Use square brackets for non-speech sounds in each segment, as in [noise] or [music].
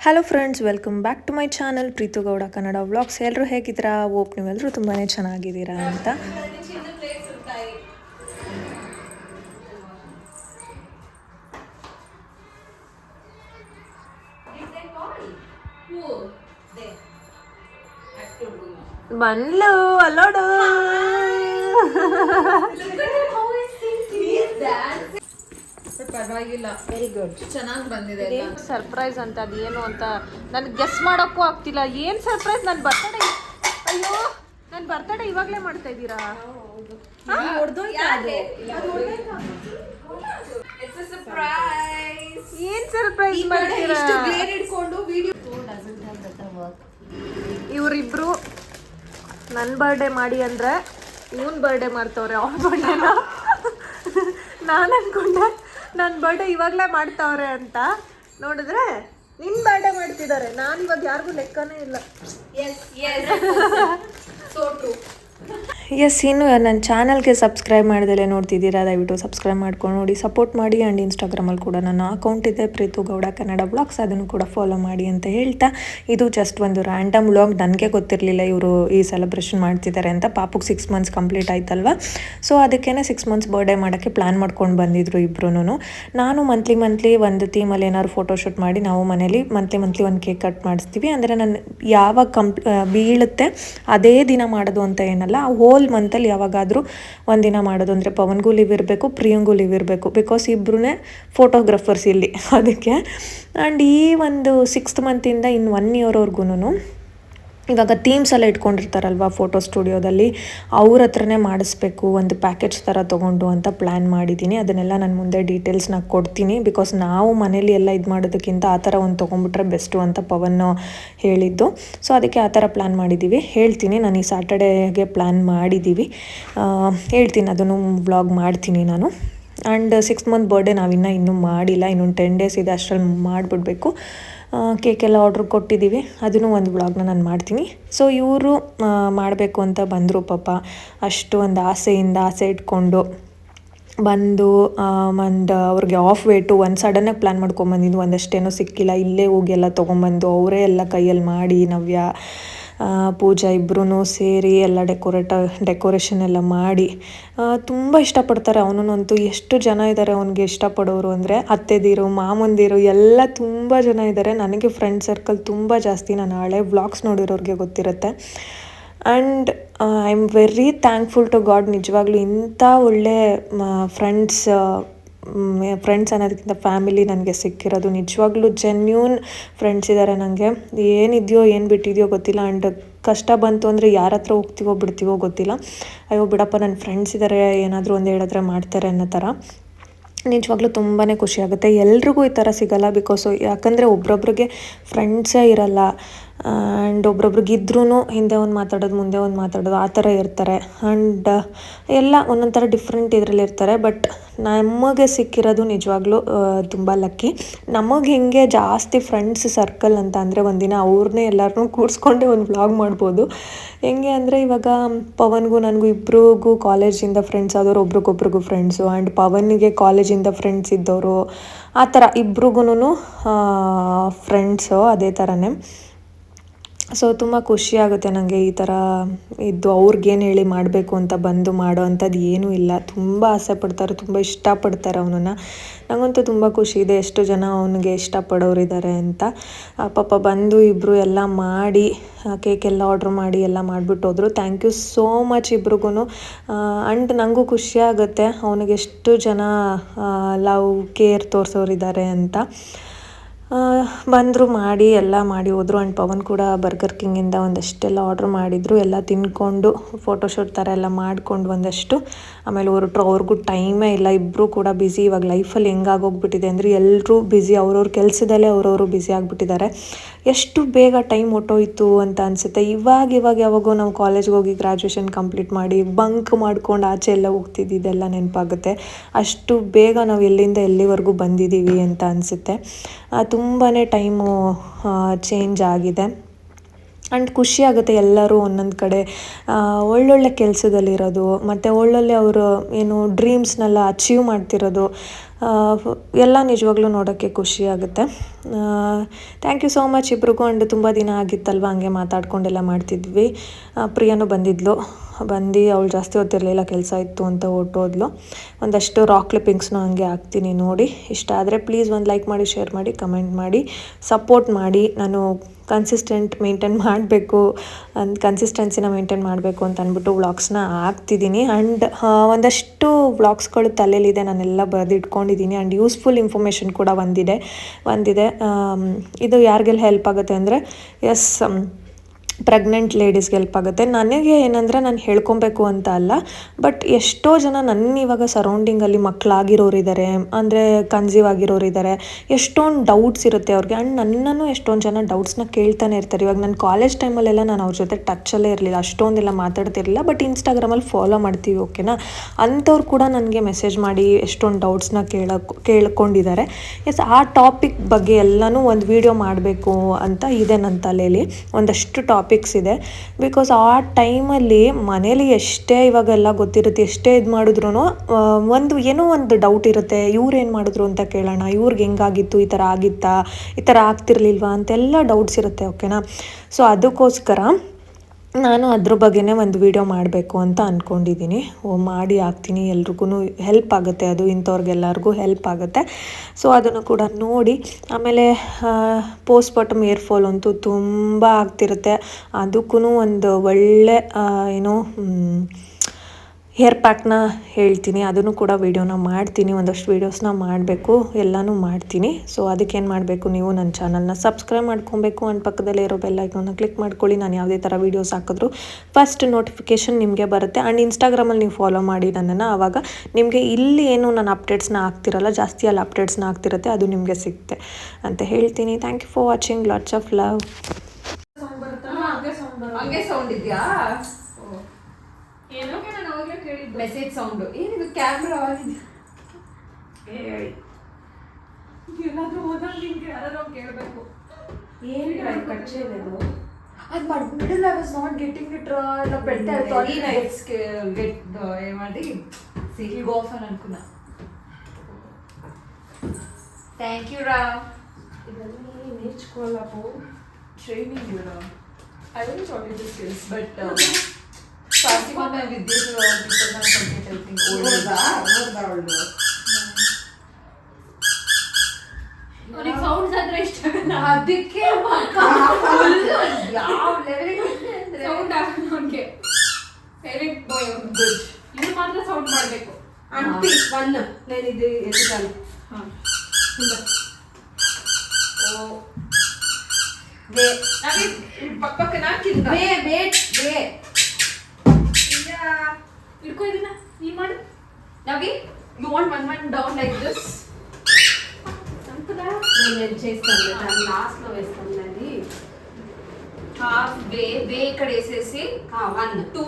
Hello friends welcome back to my channel Preethu Gowda Kannada vlogs ಎಲ್ಲರೂ ಹೇಗಿದ್ದೀರಾ? ಓಪ್ ನೀವೆಲ್ಲರೂ ತುಂಬಾ ಚೆನ್ನಾಗಿದ್ದೀರಾ ಅಂತ. ಬಂದ್ಲು ಅಲ್ಲೋಡು. ಪರವಾಗಿಲ್ಲ. ವೆರಿ ಗುಡ್ ಚೆನ್ನಾಗಿ ಬಂದಿದೆ ಸರ್ಪ್ರೈಸ್ ಅಂತ ಅದೇನು ಅಂತ? ನನಗೆ ಗೆಸ್ ಮಾಡೋಕ್ಕೂ ಆಗ್ತಿಲ್ಲ. ಏನು ಸರ್ಪ್ರೈಸ್ ನನ್ನ ಬರ್ತಡೇ ಅಯ್ಯೋ ನನ್ನ ಬರ್ತಡೇ ಇವಾಗಲೇ ಮಾಡ್ತಾ ಇದ್ದೀರಾ? ಏನು ಸರ್ಪ್ರೈಸ್ ಮಾಡ್ತೀರಾ? ಇವರಿಬ್ರು ನನ್ನ ಬರ್ಡೇ ಮಾಡಿ ಅಂದರೆ ಇವನ್ ಬರ್ಡೇ ಮಾಡ್ತವ್ರೆ ಅವ್ರ ಬರ್ಡೇನ ನಾನು ಅನ್ಕೊಂಡೆ ನನ್ನ ಬರ್ಡೇ ಇವಾಗಲೇ ಮಾಡ್ತಾವ್ರೆ ಅಂತ ನೋಡಿದ್ರೆ ನಿನ್ನ ಬರ್ಡೇ ಮಾಡ್ತಿದ್ದಾರೆ ನಾನು ಇವಾಗ ಯಾರಿಗೂ ಲೆಕ್ಕನೇ ಇಲ್ಲ. ಎಸ್ ಇನ್ನು ನನ್ನ ಚಾನಲ್ಗೆ ಸಬ್ಸ್ಕ್ರೈಬ್ ಮಾಡ್ದಲೇ ನೋಡ್ತಿದ್ದೀರಾ, ದಯವಿಟ್ಟು ಸಬ್ಸ್ಕ್ರೈಬ್ ಮಾಡ್ಕೊಂಡು ನೋಡಿ. ಸಪೋರ್ಟ್ ಮಾಡಿ ಆ್ಯಂಡ್ ಇನ್ಸ್ಟಾಗ್ರಾಮಲ್ಲಿ ಕೂಡ ನನ್ನ ಅಕೌಂಟ್ ಇದೆ, ಪ್ರೀತು ಗೌಡ ಕನ್ನಡ ಬ್ಲಾಗ್ಸ್ ಅದನ್ನು ಕೂಡ ಫಾಲೋ ಮಾಡಿ ಅಂತ ಹೇಳ್ತಾ. ಇದು ಜಸ್ಟ್ ಒಂದು ರ್ಯಾಂಡಮ್ ಬ್ಲಾಗ್ ನನಗೆ ಗೊತ್ತಿರಲಿಲ್ಲ ಇವರು ಈ ಸೆಲೆಬ್ರೇಷನ್ ಮಾಡ್ತಿದ್ದಾರೆ ಅಂತ. ಪಾಪುಗೆ ಸಿಕ್ಸ್ ಮಂತ್ಸ್ ಕಂಪ್ಲೀಟ್ ಆಯ್ತಲ್ವ? ಸೊ ಅದಕ್ಕೇ ಸಿಕ್ಸ್ ಮಂತ್ಸ್ ಬರ್ಡೇ ಮಾಡೋಕ್ಕೆ ಪ್ಲ್ಯಾನ್ ಮಾಡ್ಕೊಂಡು ಬಂದಿದ್ರು ಇಬ್ಬರೂ ನಾನು ಮಂತ್ಲಿ ಮಂತ್ಲಿ ಒಂದು ಥೀಮಲ್ಲಿ ಏನಾದ್ರು ಫೋಟೋಶೂಟ್ ಮಾಡಿ ನಾವು ಮನೇಲಿ ಮಂತ್ಲಿ ಮಂತ್ಲಿ ಒಂದು ಕೇಕ್ ಕಟ್ ಮಾಡಿಸ್ತೀವಿ. ಅಂದರೆ ನಾನು ಯಾವಾಗ ಕಂಪ್ ಬೀಳುತ್ತೆ, ಅದೇ ದಿನ ಮಾಡೋದು ಅಂತ ಏನಲ್ಲ ಹೋಲ್ ಮಂತಲ್ಲಿ ಯಾವಾಗಾದರೂ ಒಂದಿನ ಮಾಡೋದು. ಅಂದರೆ ಪವನ್ಗೂ ಲೀವ್ ಇರಬೇಕು ಪ್ರಿಯಂಗೂ ಲೀವ್ ಇರಬೇಕು. ಬಿಕಾಸ್ ಇಬ್ಬರೂ ಫೋಟೋಗ್ರಫರ್ಸ್ ಇಲ್ಲಿ. [laughs] ಅದಕ್ಕೆ. ಆ್ಯಂಡ್ ಈ ಒಂದು ಸಿಕ್ಸ್ತ್ ಮಂತಿಂದ ಇನ್ನು ಒನ್ ಇಯರ್ವರೆಗೂ ಇವಾಗ ಥೀಮ್ಸ್ ಎಲ್ಲ ಇಟ್ಕೊಂಡಿರ್ತಾರಲ್ವ ಫೋಟೋ ಸ್ಟುಡಿಯೋದಲ್ಲಿ ಅವ್ರ ಹತ್ರನೇ ಮಾಡಿಸ್ಬೇಕು, ಒಂದು ಪ್ಯಾಕೇಜ್ ಥರ ತೊಗೊಂಡು ಅಂತ ಪ್ಲ್ಯಾನ್ ಮಾಡಿದ್ದೀನಿ. ಅದನ್ನೆಲ್ಲ ನಾನು ಮುಂದೆ ಡೀಟೇಲ್ಸ್ನ ಕೊಡ್ತೀನಿ. ಬಿಕಾಸ್ ನಾವು ಮನೇಲಿ ಎಲ್ಲ ಇದು ಮಾಡೋದಕ್ಕಿಂತ ಆ ಥರ ಒಂದು ತೊಗೊಂಬಿಟ್ರೆ ಬೆಸ್ಟು ಅಂತ ಪವನ್ ಹೇಳಿದ್ದು. ಸೊ ಅದಕ್ಕೆ ಆ ಥರ ಪ್ಲ್ಯಾನ್ ಮಾಡಿದ್ದೀವಿ ಹೇಳ್ತೀನಿ, ನಾನು ಈ ಸ್ಯಾಟರ್ಡೇಗೆ ಪ್ಲ್ಯಾನ್ ಮಾಡಿದ್ದೀವಿ ಹೇಳ್ತೀನಿ, ಅದನ್ನು ವ್ಲಾಗ್ ಮಾಡ್ತೀನಿ ನಾನು. ಆ್ಯಂಡ್ ಸಿಕ್ಸ್ ಮಂತ್ ಬರ್ಡೇ ನಾವಿನ್ನೂ ಇನ್ನೂ ಮಾಡಿಲ್ಲ. ಇನ್ನೊಂದು ಟೆನ್ ಡೇಸ್ ಇದೆ, ಅಷ್ಟರಲ್ಲಿ ಮಾಡಿಬಿಡ್ಬೇಕು. ಕೇಕ್ ಎಲ್ಲ ಆರ್ಡ್ರ್ ಕೊಟ್ಟಿದ್ದೀವಿ. ಅದನ್ನು ಒಂದು ಬ್ಲಾಗ್ನ ನಾನು ಮಾಡ್ತೀನಿ. ಸೊ ಇವರು ಮಾಡಬೇಕು ಅಂತ ಬಂದರು ಪಾಪ. ಅಷ್ಟು ಒಂದು ಆಸೆಯಿಂದ ಆಸೆ ಇಟ್ಕೊಂಡು ಬಂದು ಒಂದು ಅವ್ರಿಗೆ ಆಫ್ ವೇಟು ಒಂದು ಸಡನ್ನಾಗಿ ಪ್ಲ್ಯಾನ್ ಮಾಡ್ಕೊಂಬಂದಿದ್ದು ಒಂದಷ್ಟೇನೋ ಸಿಕ್ಕಿಲ್ಲ. ಇಲ್ಲೇ ಹೋಗಿ ಎಲ್ಲ ತೊಗೊಂಬಂದು, ಅವರೇ ಎಲ್ಲ ಕೈಯಲ್ಲಿ ಮಾಡಿ ನವ್ಯ. ಪೂಜಾ ಇಬ್ಬರೂ ಸೇರಿ ಎಲ್ಲ ಡೆಕೋರೇಟ, ಡೆಕೋರೇಷನ್ ಎಲ್ಲ ಮಾಡಿ ತುಂಬ ಇಷ್ಟಪಡ್ತಾರೆ. ಅವನನ್ನಂತೂ ಎಷ್ಟು ಜನ ಇದ್ದಾರೆ ಅವನಿಗೆ ಇಷ್ಟಪಡೋರು ಅಂದರೆ ಅತ್ತೆದಿರು, ಮಾಮಂದಿರು, ಎಲ್ಲ ತುಂಬ ಜನ ಇದ್ದಾರೆ ನನಗೆ ಫ್ರೆಂಡ್ ಸರ್ಕಲ್ ತುಂಬ ಜಾಸ್ತಿ. ನಾನು ಹಳೆ ವ್ಲಾಗ್ಸ್ ನೋಡಿರೋರಿಗೆ ಗೊತ್ತಿರುತ್ತೆ. And I am very thankful to God ನಿಜವಾಗ್ಲೂ ಇಂಥ ಒಳ್ಳೆ ಫ್ರೆಂಡ್ಸ್ ಫ್ರೆಂಡ್ಸ್ ಅನ್ನೋದಕ್ಕಿಂತ ಫ್ಯಾಮಿಲಿ ನನಗೆ ಸಿಕ್ಕಿರೋದು. ನಿಜವಾಗ್ಲೂ ಜೆನ್ಯೂನ್ ಫ್ರೆಂಡ್ಸ್ ಇದ್ದಾರೆ ನನಗೆ ಏನಿದೆಯೋ, ಏನು ಬಿಟ್ಟಿದೆಯೋ ಗೊತ್ತಿಲ್ಲ. ಆ್ಯಂಡ್ ಕಷ್ಟ ಬಂತು ಅಂದರೆ ಯಾರ ಹತ್ರ ಹೋಗ್ತೀವೋ, ಬಿಡ್ತೀವೋ ಗೊತ್ತಿಲ್ಲ. ಅಯ್ಯೋ, ಬಿಡಪ್ಪ ನನ್ನ ಫ್ರೆಂಡ್ಸ್ ಇದ್ದಾರೆ ಏನಾದರೂ ಒಂದು ಹೇಳಿದ್ರೆ ಮಾಡ್ತಾರೆ ಅನ್ನೋ ಥರ ನಿಜವಾಗ್ಲೂ ತುಂಬಾ ಖುಷಿ ಆಗುತ್ತೆ. ಎಲ್ರಿಗೂ ಈ ಥರ ಸಿಗಲ್ಲ ಬಿಕಾಸ್ ಯಾಕಂದರೆ ಒಬ್ರೊಬ್ರಿಗೆ ಫ್ರೆಂಡ್ಸೇ ಇರಲ್ಲ. ಆ್ಯಂಡ್ ಒಬ್ರೊಬ್ರಿಗೆ ಇದ್ರೂ ಹಿಂದೆ ಒಂದು ಮಾತಾಡೋದು, ಮುಂದೆ ಒಂದು ಮಾತಾಡೋದು, ಆ ಥರ ಇರ್ತಾರೆ. ಆ್ಯಂಡ್ ಎಲ್ಲ ಒಂದೊಂದು ಥರ ಡಿಫ್ರೆಂಟ್ ಇದರಲ್ಲಿ ಇರ್ತಾರೆ. ಬಟ್ ನಮಗೆ ಸಿಕ್ಕಿರೋದು ನಿಜವಾಗ್ಲೂ ತುಂಬ ಲಕ್ಕಿ. ನಮಗೆ ಹೆಂಗೆ ಜಾಸ್ತಿ ಫ್ರೆಂಡ್ಸ್ ಸರ್ಕಲ್ ಅಂತ ಅಂದರೆ ಒಂದಿನ ಅವ್ರನ್ನೇ ಎಲ್ಲರನ್ನೂ ಕೂರಿಸ್ಕೊಂಡೆ ಒಂದು ವ್ಲಾಗ್ ಮಾಡ್ಬೋದು. ಹೆಂಗೆ ಅಂದರೆ ಇವಾಗ ಪವನ್ಗೂ ನನಗೂ ಇಬ್ರಿಗೂ ಕಾಲೇಜಿಂದ ಫ್ರೆಂಡ್ಸ್ ಆದವರು, ಒಬ್ರಿಗೊಬ್ರಿಗೂ ಫ್ರೆಂಡ್ಸು ಆ್ಯಂಡ್ ಪವನ್ಗೆ ಕಾಲೇಜಿಂದ ಫ್ರೆಂಡ್ಸ್ ಇದ್ದವರು, ಆ ಥರ ಇಬ್ರಿಗೂ ಫ್ರೆಂಡ್ಸು ಅದೇ ಥರನೇ. ಸೊ ತುಂಬ ಖುಷಿ ಆಗುತ್ತೆ ನನಗೆ ಈ ಥರ ಇದ್ದು ಅವ್ರಿಗೇನು ಹೇಳಿ ಮಾಡಬೇಕು ಅಂತ ಬಂದು ಮಾಡೋ ಅಂಥದ್ದು ಏನೂ ಇಲ್ಲ. ತುಂಬ ಆಸೆ ಪಡ್ತಾರೆ, ತುಂಬ ಇಷ್ಟಪಡ್ತಾರೆ ಅವನನ್ನು. ನನಗಂತೂ ತುಂಬ ಖುಷಿ ಇದೆ ಎಷ್ಟು ಜನ ಅವನಿಗೆ ಇಷ್ಟಪಡೋರು ಇದ್ದಾರೆ ಅಂತ ಪಾಪ ಬಂದು ಇಬ್ಬರು ಎಲ್ಲ ಮಾಡಿ ಕೇಕ್ ಎಲ್ಲ ಆರ್ಡ್ರ್ ಮಾಡಿ ಎಲ್ಲ ಮಾಡಿಬಿಟ್ಟು ಹೋದರು. ಥ್ಯಾಂಕ್ ಯು ಸೋ ಮಚ್ ಇಬ್ರಿಗೂ ಆ್ಯಂಡ್ ನನಗೂ ಖುಷಿ ಆಗುತ್ತೆ. ಅವನಿಗೆ ಎಷ್ಟು ಜನ ಲವ್ ಕೇರ್ ತೋರಿಸೋರಿದ್ದಾರೆ ಅಂತ. ಬಂದರು ಮಾಡಿ, ಎಲ್ಲ ಮಾಡಿ ಹೋದರು. ಆ್ಯಂಡ್ ಪವನ್ ಕೂಡ ಬರ್ಗರ್ ಕಿಂಗಿಂದ ಒಂದಷ್ಟೆಲ್ಲ ಆರ್ಡ್ರ್ ಮಾಡಿದರು. ಎಲ್ಲ ತಿನ್ಕೊಂಡು ಫೋಟೋಶೂಟ್ ಥರ ಎಲ್ಲ ಮಾಡ್ಕೊಂಡು ಒಂದಷ್ಟು. ಆಮೇಲೆ ಹೊರಟ್ರು ಅವ್ರಿಗೂ ಟೈಮೇ ಇಲ್ಲ. ಇಬ್ಬರು ಕೂಡ ಬ್ಯುಸಿ ಇವಾಗ ಲೈಫಲ್ಲಿ ಹೆಂಗಾಗೋಗ್ಬಿಟ್ಟಿದೆ ಅಂದರೆ ಎಲ್ಲರೂ ಬ್ಯುಸಿ ಅವ್ರವ್ರ ಕೆಲಸದಲ್ಲೇ ಅವ್ರವರು ಬ್ಯುಸಿ ಆಗಿಬಿಟ್ಟಿದ್ದಾರೆ. ಎಷ್ಟು ಬೇಗ ಟೈಮ್ ಹೊಟ್ಟೋಯ್ತು ಅಂತ ಅನಿಸುತ್ತೆ. ಇವಾಗ ಇವಾಗ ಯಾವಾಗೋ ನಾವು ಕಾಲೇಜ್ಗೆ ಹೋಗಿ ಗ್ರ್ಯಾಜುಯೇಷನ್ ಕಂಪ್ಲೀಟ್ ಮಾಡಿ ಬಂಕ್ ಮಾಡ್ಕೊಂಡು ಆಚೆ ಎಲ್ಲ ಹೋಗ್ತಿದ್ದಿದ್ದೆಲ್ಲ ನೆನಪಾಗುತ್ತೆ. ಅಷ್ಟು ಬೇಗ ನಾವು ಎಲ್ಲಿಂದ ಎಲ್ಲಿವರೆಗೂ ಬಂದಿದ್ದೀವಿ ಅಂತ ಅನಿಸುತ್ತೆ. ತುಂಬಾ ಟೈಮು ಚೇಂಜ್ ಆಗಿದೆ. ಆ್ಯಂಡ್ ಖುಷಿ ಆಗುತ್ತೆ ಎಲ್ಲರೂ ಒಂದೊಂದು ಕಡೆ. ಒಳ್ಳೊಳ್ಳೆ ಕೆಲಸದಲ್ಲಿರೋದು, ಮತ್ತು ಒಳ್ಳೊಳ್ಳೆ ಅವರು ಏನು ಡ್ರೀಮ್ಸ್ನೆಲ್ಲ ಅಚೀವ್ ಮಾಡ್ತಿರೋದು ಎಲ್ಲ ನಿಜವಾಗ್ಲೂ ನೋಡೋಕ್ಕೆ ಖುಷಿ ಆಗುತ್ತೆ. ಥ್ಯಾಂಕ್ ಯು ಸೋ ಮಚ್ ಇಬ್ರಿಗೂ. ಆ್ಯಂಡ್ ತುಂಬ ದಿನ ಆಗಿತ್ತಲ್ವ ಹಂಗೆ ಮಾತಾಡ್ಕೊಂಡೆಲ್ಲ ಮಾಡ್ತಿದ್ವಿ. ಪ್ರಿಯಾನು ಬಂದಿದ್ಲು. ಬಂದು ಅವಳು ಜಾಸ್ತಿ ಹೊತ್ತಿರಲಿಲ್ಲ, ಕೆಲಸ ಇತ್ತು ಅಂತ ಹೊಟ್ಟೋದ್ಲು ಒಂದಷ್ಟು ರಾಕ್ ಕ್ಲಿಪ್ಪಿಂಗ್ಸ್ನು ಹಂಗೆ ಹಾಕ್ತೀನಿ ನೋಡಿ. ಇಷ್ಟ ಆದರೆ ಪ್ಲೀಸ್ ಒಂದು ಲೈಕ್ ಮಾಡಿ ಶೇರ್ ಮಾಡಿ ಕಮೆಂಟ್ ಮಾಡಿ. ಸಪೋರ್ಟ್ ಮಾಡಿ, ನಾನು ಕನ್ಸಿಸ್ಟೆಂಟ್ ಮೇಂಟೈನ್ ಮಾಡಬೇಕು ಅಂದ್ ಕನ್ಸಿಸ್ಟೆನ್ಸಿನ ಮೇಂಟೈನ್ ಮಾಡಬೇಕು ಅಂತ ಅಂದ್ಬಿಟ್ಟು ವ್ಲಾಗ್ಸ್ನ ಹಾಕ್ತಿದ್ದೀನಿ. ಆ್ಯಂಡ್ ಒಂದಷ್ಟು ವ್ಲಾಗ್ಸ್ಗಳು ತಲೆಯಲ್ಲಿದೆ ನಾನೆಲ್ಲ ಬರೆದಿಟ್ಕೊಂಡಿದ್ದೀನಿ ಆ್ಯಂಡ್ ಯೂಸ್ಫುಲ್ ಇನ್ಫಾರ್ಮೇಷನ್ ಕೂಡ ಒಂದಿದೆ ಒಂದಿದೆ ಇದು ಯಾರಿಗೆಲ್ಲ ಹೆಲ್ಪ್ ಆಗುತ್ತೆ ಅಂದರೆ ಎಸ್ ಪ್ರೆಗ್ನೆಂಟ್ ಲೇಡೀಸ್ಗೆ ಹೆಲ್ಪ್ ಆಗುತ್ತೆ. ನನಗೆ ಏನಂದರೆ ನಾನು ಹೇಳ್ಕೊಬೇಕು ಅಂತ ಅಲ್ಲ ಬಟ್ ಎಷ್ಟೋ ಜನ ನನ್ನ ಇವಾಗ ಸರೌಂಡಿಂಗಲ್ಲಿ ಮಕ್ಕಳಾಗಿರೋರಿದ್ದಾರೆ ಅಂದರೆ ಕನ್ಸೀವ್ ಆಗಿರೋರಿದ್ದಾರೆ ಎಷ್ಟೊಂದು ಡೌಟ್ಸ್ ಇರುತ್ತೆ ಅವ್ರಿಗೆ. ಆ್ಯಂಡ್ ನನ್ನನ್ನು ಎಷ್ಟೊಂದು ಜನ ಡೌಟ್ಸ್ನ ಕೇಳ್ತಾನೆ ಇರ್ತಾರೆ. ಇವಾಗ ನನ್ನ ಕಾಲೇಜ್ ಟೈಮಲ್ಲೆಲ್ಲ ನಾನು ಅವ್ರ ಜೊತೆ ಟಚ್ಚಲ್ಲೇ ಇರಲಿಲ್ಲ, ಅಷ್ಟೊಂದೆಲ್ಲ ಮಾತಾಡ್ತಿರಲಿಲ್ಲ ಬಟ್ ಇನ್ಸ್ಟಾಗ್ರಾಮಲ್ಲಿ ಫಾಲೋ ಮಾಡ್ತೀವಿ ಓಕೆನಾ ಅಂಥವ್ರು ಕೂಡ ನನಗೆ ಮೆಸೇಜ್ ಮಾಡಿ ಎಷ್ಟೊಂದು ಡೌಟ್ಸ್ನ ಕೇಳಕ್ಕೆ ಕೇಳ್ಕೊಂಡಿದ್ದಾರೆ ಎಸ್ ಆ ಟಾಪಿಕ್ ಬಗ್ಗೆ ಎಲ್ಲನೂ ಒಂದು ವಿಡಿಯೋ ಮಾಡಬೇಕು ಅಂತ ಇದೆ ನನ್ನ ತಲೆಯಲ್ಲಿ ಒಂದಷ್ಟು ಟಾಪಿಕ್ಸ್ ಇದೆ. ಬಿಕಾಸ್ ಆ ಟೈಮಲ್ಲಿ ಮನೇಲಿ ಎಷ್ಟೇ ಇವಾಗೆಲ್ಲ ಗೊತ್ತಿರುತ್ತೆ, ಎಷ್ಟೇ ಇದು ಮಾಡಿದ್ರು ಒಂದು ಏನೋ ಒಂದು ಡೌಟ್ ಇರುತ್ತೆ. ಇವ್ರು ಏನು ಮಾಡಿದ್ರು ಅಂತ ಕೇಳೋಣ, ಇವ್ರಿಗೆ ಹೆಂಗಾಗಿತ್ತು, ಈ ಥರ ಆಗಿತ್ತಾ, ಈ ಥರ ಆಗ್ತಿರ್ಲಿಲ್ವಾ ಅಂತೆಲ್ಲ ಡೌಟ್ಸ್ ಇರುತ್ತೆ ಓಕೆನಾ ಸೊ ಅದಕ್ಕೋಸ್ಕರ ನಾನು ಅದ್ರ ಬಗ್ಗೆನೇ ಒಂದು ವಿಡಿಯೋ ಮಾಡಬೇಕು ಅಂತ ಅಂದ್ಕೊಂಡಿದ್ದೀನಿ ಓ, ಮಾಡಿ ಹಾಕ್ತೀನಿ ಎಲ್ರಿಗೂ ಹೆಲ್ಪ್ ಆಗುತ್ತೆ ಅದು, ಇಂಥವ್ರಿಗೆಲ್ಲರಿಗೂ ಹೆಲ್ಪ್ ಆಗುತ್ತೆ. ಸೊ ಅದನ್ನು ಕೂಡ ನೋಡಿ, ಆಮೇಲೆ ಪೋಸ್ಟ್ ಬಾಟಮ್ ಏರ್ ಫಾಲ್ ಅಂತೂ ತುಂಬ ಆಗ್ತಿರುತ್ತೆ. ಅದಕ್ಕೂ ಒಂದು ಒಳ್ಳೆ ಏನು ಹೇರ್ ಪ್ಯಾಕ್ನ ಹೇಳ್ತೀನಿ ಅದನ್ನು ಕೂಡ ವೀಡಿಯೋನ ಮಾಡ್ತೀನಿ ಒಂದಷ್ಟು ವೀಡಿಯೋಸ್ನ ಮಾಡಬೇಕು ಎಲ್ಲನೂ ಮಾಡ್ತೀನಿ. ಸೊ ಅದಕ್ಕೇನು ಮಾಡಬೇಕು ನೀವು ನನ್ನ ಚಾನಲ್ನ ಸಬ್ಸ್ಕ್ರೈಬ್ ಮಾಡ್ಕೊಬೇಕು ಅಂಡ್ ಪಕ್ಕದಲ್ಲೇ ಇರೋ ಬೆಲ್ ಐಕಾನ್ನ ಕ್ಲಿಕ್ ಮಾಡ್ಕೊಳ್ಳಿ. ನಾನು ಯಾವುದೇ ಥರ ವೀಡಿಯೋಸ್ ಹಾಕಿದ್ರು ಫಸ್ಟ್ ನೋಟಿಫಿಕೇಷನ್ ನಿಮಗೆ ಬರುತ್ತೆ. ಆ್ಯಂಡ್ ಇನ್ಸ್ಟಾಗ್ರಾಮಲ್ಲಿ ನೀವು ಫಾಲೋ ಮಾಡಿ ನನ್ನನ್ನು. ಆವಾಗ ನಿಮಗೆ ಇಲ್ಲಿ ಏನು ನಾನು ಅಪ್ಡೇಟ್ಸ್ನ ಹಾಕ್ತಿರಲ್ಲ ಜಾಸ್ತಿ ಅಲ್ಲಿ ಅಪ್ಡೇಟ್ಸ್ನ ಆಗ್ತಿರುತ್ತೆ ಅದು ನಿಮಗೆ ಸಿಗುತ್ತೆ ಅಂತ ಹೇಳ್ತೀನಿ. Thank you for watching lots of love ಹಂಗೆ ಸೌಂಡ್ ಇದೆಯಾ? ಏನೋ? ಕೇಳಿದ್ದು. ಮೆಸೇಜ್ ಸೌಂಡ್ ಏನಿದು? ಕ್ಯಾಮ್ರಾ ಎಲ್ಲಾದ್ರೂ ಹೋದಾಗ ನಿಮ್ಗೆ ಯಾರಾದ್ರೂ ಕೇಳಬೇಕು. ಏನು ಕಚ್ಚೆ ಇದು ಅದು. But middle I was not getting it ಎಲ್ಲ ಬೆಳ್ತಾ ಸಾರಿ ನೈಟ್ಸ್ ಗೆಟ್ ಏನ್ ಮಾಡಿ ಸಿ ಗೋ ಆಫ್ ಅನ್ ಅನ್ಕುನ. ಥ್ಯಾಂಕ್ ಯು ರಾ. ಇದರಲ್ಲಿ ನೇರ್ಚ್ಕೊಳ್ಳಪ್ಪು training you Ra. I will short it skills but my Vidyut complete I think ಹೌದಾ? ಹೌದಾ ಅವಳು ಅವ್ನಿಗೆ ಸೌಂಡ್ಸ್ ಅಂದ್ರೆ ಇಷ್ಟ. ಅದಕ್ಕೆ [laughs] ಯಾವ ಲೆವೆಲ್ ಸೌಂಡ್ ಆಗಲ್ಲ ಅವ್ನಿಗೆ ಬಾಯ್ ಮಾತ್ರ ಸೌಂಡ್ ಮಾಡಬೇಕು. ಅಂಟಿ ಒನ್ ನಾನು ಇದು ಓ. ವೇ. ನಾವೇ ಪಕ್ಕ ಪಕ್ಕನ ಕಿಂದ ಬೇ ವೇಟ್ ಬೇ ಇಟ್ಕೋ ಇದನ್ನ ನೀ ಮಾಡು ನವಿ you want one one down like this సంపదా నేను చేస్తాను దాన్ని లాస్ట్లో వేస్తాను అది హాఫ్ వే వే ఇక్కడ వేసేసి one two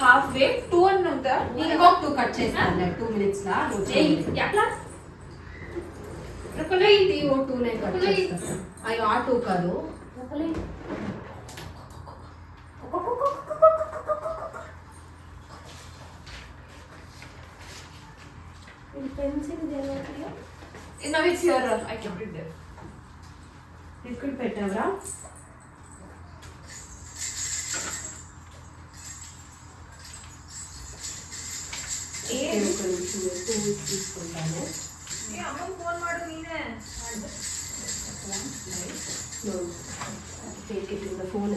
half way two అని ఉందా ఇంకొక టూ కట్ చేస్తాను టూ మినిట్స్ లా నువ్వు ఏయ్ చేయి ఎట్లా రొక్కలే ఇది ఓ టూ నే కట్ చేస్తాను అయ్యో ఆ టూ కాదు రొక్కలే pencil now it's your I kept it there liquid పెట్టావరా ఏం? ఒక నిమిషం టూ తీసుకుంటాను ఏ అమ్మ ఫోన్ మాడు నీనే No, take it in the phone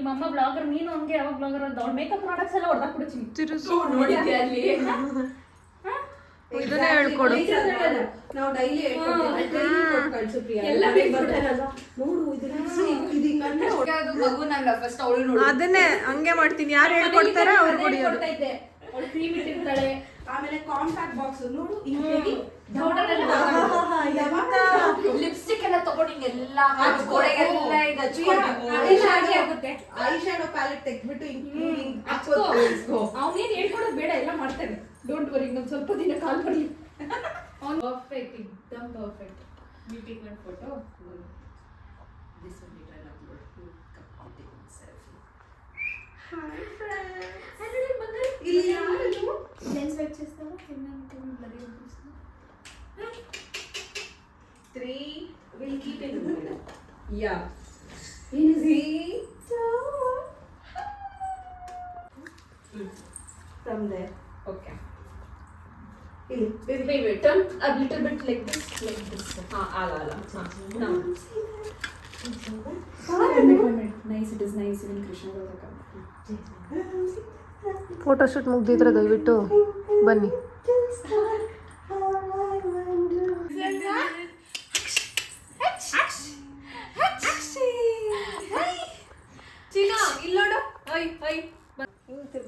itself. ನಿಮ್ಮಮ್ಮ ಬ್ಲಾಗರ್ ನೀನು ಹಂಗೆ ಯಾವಾಗ ಬ್ಲಾಗರ್ ಅಂತ ಅವ್ಳ ಮೇಕಪ್ ಪ್ರಾಡಕ್ಟ್ಸ್ ಎಲ್ಲ ಹೊಡೆದಾಕ್ ಬಿಡ್ತೀನಿ ನೋಡಿದ್ದೆ ಅಲ್ಲಿ. ಇದನ್ನೇ ಹೇಳ್ಕೊಡು. ನಾವು ಡೈಲಿ ಎಲ್ಲ ನೋಡು ಇದನ್ನ ಇದು ಹಿಂಗಂದ್ರೆ ಅದು ಮಗುನಲ್ಲ ಫಸ್ಟ್ ಅವಳು ನೋಡು. ಅದನ್ನೇ ಹಂಗೆ ಮಾಡ್ತೀನಿ. ಯಾರು ಹೇಳ್ಕೊಡ್ತಾರೆ ಅವ್ರು ಹೊಡಿಯೋದು ಅವ್ಳು ಕ್ರೀಮ್ ಇಟ್ಟಿರ್ತಾಳೆ ಆಮೇಲೆ ಕಾಂಪ್ಯಾಕ್ಟ್ ಬಾಕ್ಸ್ ನೋಡು ಹಿಂಗೆ ಲಿಪ್ಸ್ಟಿಕ್ ಎಲ್ಲ ಎಲ್ಲ ತಗೊಂಡು ಹಿಂಗೆಲ್ಲ ಹಾಕಿ ಗೋಡೆಗೆಲ್ಲ ಇದು ಹಚ್ಕೊಂಡು ಆಗುತ್ತೆ. ಐ ಶ್ಯಾಡೋ ಪ್ಯಾಲೆಟ್ ತೆಗ್ದ್ಬಿಟ್ಟು ಅವನೇನ್ ಹೇಳ್ಕೊಡೋದು ಬೇಡ ಎಲ್ಲ ಮಾಡ್ತಾನೆ. ಡೋಂಟ್ ವರಿ ಇನ್ನೊಂದು ಸ್ವಲ್ಪ ದಿನ ಕಾಲ್ ಬರಲಿ. ಅವ್ನು perfect ಇಕ್ದಮ್ perfect meeting photo this upload try to upload. Hi friends అంటే మగర్ ఇది యారు లెన్స్ వెట్ చేస్తావా కింద ఉంటుంది బ్లడ్ అనిపిస్తుంది 3 will keep in yeah in the from there okay Wait, wait, wait, turn a little bit like this, like this. Ah, ah, ah, ah. ah. Now. Nice it is nice photoshoot ಮುಗ್ದಿದ್ರೆ ದಯವಿಟ್ಟು ಬನ್ನಿ.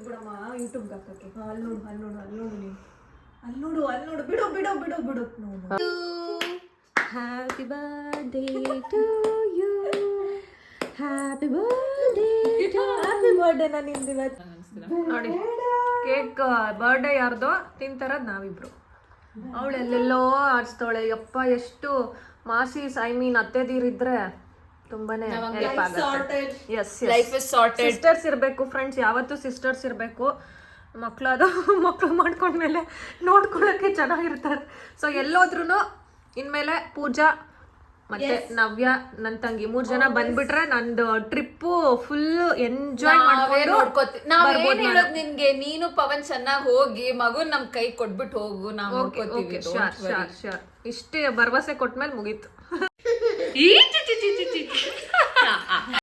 ಬಿಡಮ್ಮ ಯೂಟ್ಯೂಬ್ಗೆ ಅಲ್ಲಿ ನೋಡು ಅಲ್ಲಿ ನೋಡು ಅಲ್ಲಿ ನೋಡು ನೀನು. ಅಲ್ಲಿ ನೋಡು ಅಲ್ಲಿ ನೋಡು. ಬಿಡು ಬಿಡು ಬಿಡು ಬಿಡು. ನೋಡು. Happy birthday to you. Happy birthday to happy birthday ನಾನು ಇಂದಿನ ನೋಡಿ ಕೇಕ್ ಬರ್ಡೇ ಯಾರ್ದೋ? ತಿಂತಾರದು ನಾವಿಬ್ರು. ಅವಳು ಎಲ್ಲೆಲ್ಲೋ ಆಡ್ಸ್ತಾಳೆ ಯಪ್ಪ ಎಷ್ಟು ಮಾಸೀಸ್ ಐ ಮೀನ್ ಅತ್ತೆದಿರಿದ್ರೆ ತುಂಬಾನೇ ಹೆಲ್ಪ್ ಆಗುತ್ತೆ. As life is sorted sisters ಇರಬೇಕು ಫ್ರೆಂಡ್ಸ್ ಯಾವತ್ತೂ ಸಿಸ್ಟರ್ಸ್ ಇರಬೇಕು. ಅದು ಮಕ್ಕಳು ಮಾಡ್ಕೊಂಡ್ಮೇಲೆ ನೋಡ್ಕೊಳಕ್ಕೆ ಚೆನ್ನಾಗಿರ್ತಾರೆ. ಸೊ ಎಲ್ಲೋದ್ರೂ ಇನ್ಮೇಲೆ ಪೂಜಾ ಮತ್ತೆ ನವ್ಯ ನನ್ನ ತಂಗಿ ಮೂರ್ ಜನ ಬಂದ್ಬಿಟ್ರೆ ನಂದು ಟ್ರಿಪ್ ಫುಲ್ ಎಂಜಾಯ್ ಮಾಡ್ಕೊಂಡು ನೋಡ್ಕೋತೀವಿ. ನಾವ್ ಬರ್ಬೋದು ಏನ್ ಹೇಳೋದ್ ನಿನ್ಗೆ? ನೀನು ಪವನ್ ಚೆನ್ನಾಗಿ ಹೋಗಿ ಮಗು ನಮ್ ಕೈ ಕೊಟ್ಬಿಟ್ಟು ಹೋಗು ನಾವ್ ನೋಡ್ಕೋತೀವಿ. ಶೋರ್ ಶೋರ್ ಶೋರ್ ಇಷ್ಟೇ ಭರವಸೆ ಕೊಟ್ಮೇಲೆ ಮುಗೀತು. [laughs]